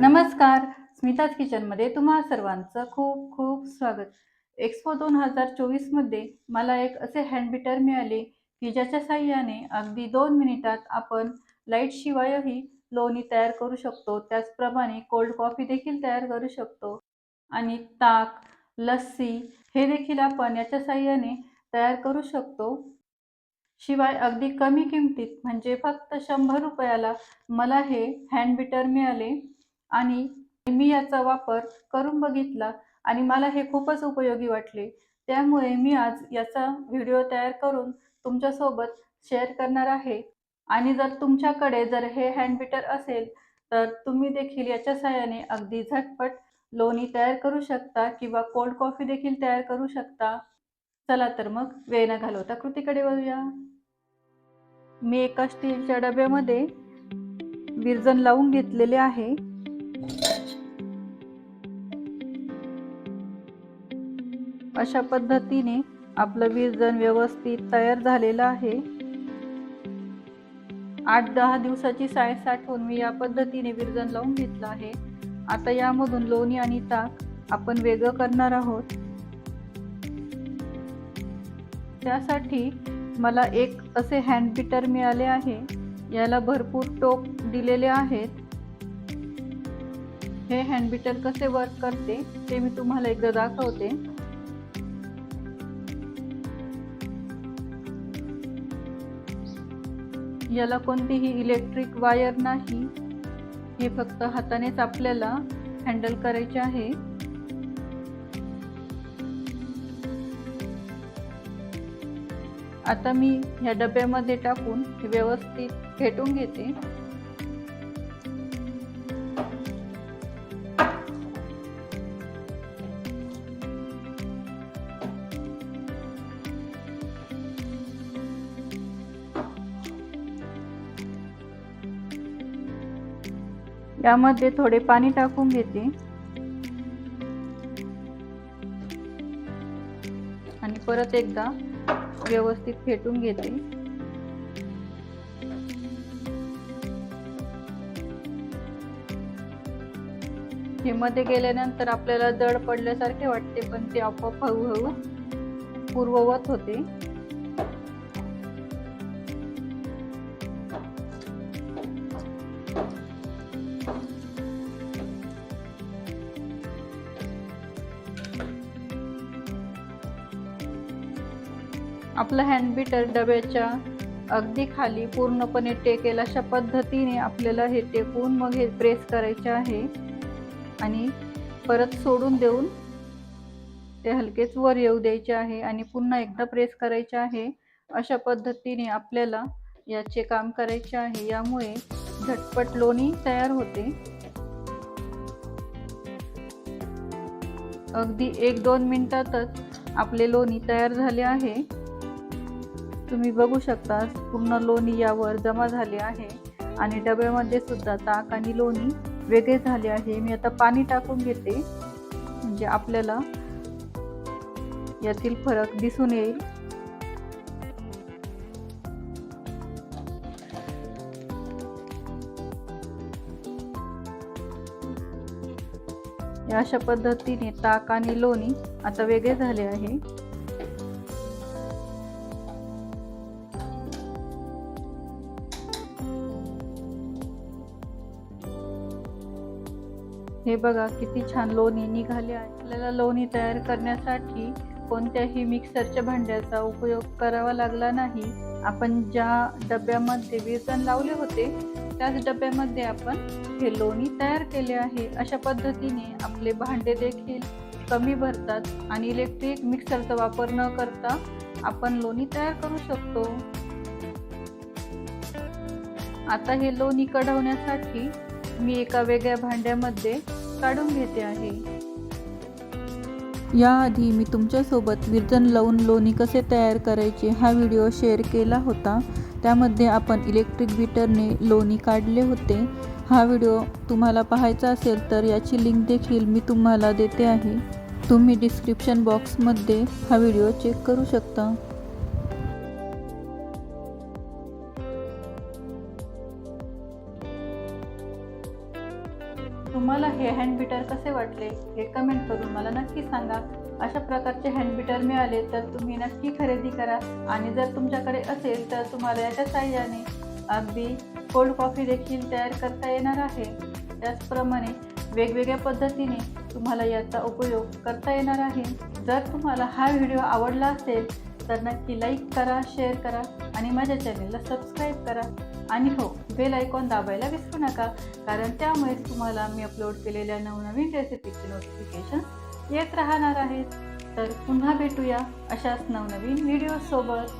नमस्कार. स्मिताज किचनमध्ये तुम्हा सर्वांचं खूप खूप स्वागत. एक्सपो दोन हजार चोवीसमध्ये मला एक असे हँडबिटर मिळाले की ज्याच्या साह्याने अगदी दोन मिनिटात आपण लाईटशिवायही लोणी तयार करू शकतो. त्याचप्रमाणे कोल्ड कॉफी देखील तयार करू शकतो. आणि ताक लस्सी हे देखील आपण याच्या साह्याने तयार करू शकतो. शिवाय अगदी कमी किमतीत म्हणजे फक्त शंभर रुपयाला मला हे हँडबिटर मिळाले. आणि मी याचा वापर करून बघितला आणि मला हे खूपच उपयोगी वाटले. त्यामुळे मी आज याचा व्हिडिओ तयार करून तुमच्यासोबत शेअर करणार आहे. आणि जर तुमच्याकडे जर हे हँडबिटर असेल तर तुम्ही देखील याच्या सहाय्याने अगदी झटपट लोणी तयार करू शकता किंवा कोल्ड कॉफी देखील तयार करू शकता. चला तर मग वेळ न घालवता कृतीकडे वळूया. मी एका स्टीलच्या डब्यामध्ये विरजन लावून घेतलेले आहे. अशा पद्धतीने आपलं विरजण व्यवस्थित तयार झालेलं आहे. आठ दहा दिवसाची साय साठवून मी या पद्धतीने विरजन लावून घेतलं आहे. आता यामधून लोणी आणि ताक आपण वेगळं करणार आहोत. त्यासाठी मला एक असे हँड बिटर मिळाले आहे. याला भरपूर टोक दिलेले आहेत. हे हँड बीटर कसे वर्क करते ते मी तुम्हाला एकदा दाखवते. याला कोणतीही इलेक्ट्रिक वायर नाही. हे फक्त हातानेच आपल्याला हँडल करायचे आहे. आता मी ह्या डब्यामध्ये टाकून व्यवस्थित फेटून घेते. यामध्ये थोडे पाणी टाकून घेते. आणि परत एकदा व्यवस्थित फेटून घेते. हे मध्ये गेल्यानंतर आपल्याला जड पडल्यासारखे वाटते पण ते आपोआप हळूहळू पूर्ववत होते. आपलं हँडबीटर डब्याच्या अगदी खाली पूर्णपणे टेकेल अशा पद्धतीने आपल्याला हे टेकून मग हे प्रेस करायचे आहे. आणि परत सोडून देऊन ते हलकेच वर येऊ द्यायचे आहे आणि पुन्हा एकदा प्रेस करायचे आहे. अशा पद्धतीने आपल्याला याचे काम करायचे आहे. यामुळे झटपट लोणी तयार होते. अगदी एक दोन मिनिटातच आपले लोणी तयार झाले आहे. तुम्ही बघू शकता पूर्ण लोणी यावर जमा झाले आहे आणि डब्यामध्ये सुद्धा ताक आणि लोणी वेगळे झाले आहे. मी आता पाणी टाकून घेते. म्हणजे आपल्याला यातील फरक दिसून येईल. या अशा पद्धतीने ताक आणि लोणी आता वेगळे झाले आहे. हे बघा किती छान लोणी निघाले आहे. आपल्याला लोणी तयार करण्यासाठी कोणत्याही मिक्सरच्या भांड्याचा उपयोग करावा लागला नाही. आपण ज्या डब्यामध्ये वेसन लावले होते त्याच डब्यामध्ये आपण हे लोणी तयार केले आहे. अशा पद्धतीने आपले भांडे देखील कमी भरतात आणि इलेक्ट्रिक मिक्सरचा वापर न करता आपण लोणी तयार करू शकतो. आता हे लोणी कढवण्यासाठी मी एका वेगळ्या भांड्यामध्ये काढून घेते आहे. याआधी मी तुमच्यासोबत विरजन लावून लोणी कसे तयार करायचे हा व्हिडिओ शेअर केला होता. त्यामध्ये आपण इलेक्ट्रिक बीटरने लोणी काढले होते. हा व्हिडिओ तुम्हाला पाहायचा असेल तर याची लिंक देखील मी तुम्हाला देते आहे. तुम्ही डिस्क्रिप्शन बॉक्समध्ये हा व्हिडिओ चेक करू शकता. तुम्हाला हे हँड बीटर कसे वाटले हे कमेंट करून मला नक्की सांगा. अशा प्रकारचे हँड बीटर मिळाले तर तुम्ही नक्की खरेदी करा. आणि जर तुमच्याकडे असेल तर तुम्हाला याच्या साह्याने अगदी कोल्ड कॉफी देखील तयार करता येणार आहे. त्याचप्रमाणे वेगवेगळ्या पद्धतीने तुम्हाला याचा उपयोग करता येणार आहे. जर तुम्हाला हा व्हिडिओ आवडला असेल तर नक्की लाईक करा शेअर करा आणि माझ्या चॅनेलला सबस्क्राईब करा. आणि हो बेल आयकॉन दाबायला विसरू नका कारण त्यामुळेच तुम्हाला मी अपलोड केलेल्या नवनवीन रेसिपीचे नोटिफिकेशन येत राहणार आहेत. तर पुन्हा भेटूया अशाच नवनवीन व्हिडिओसोबत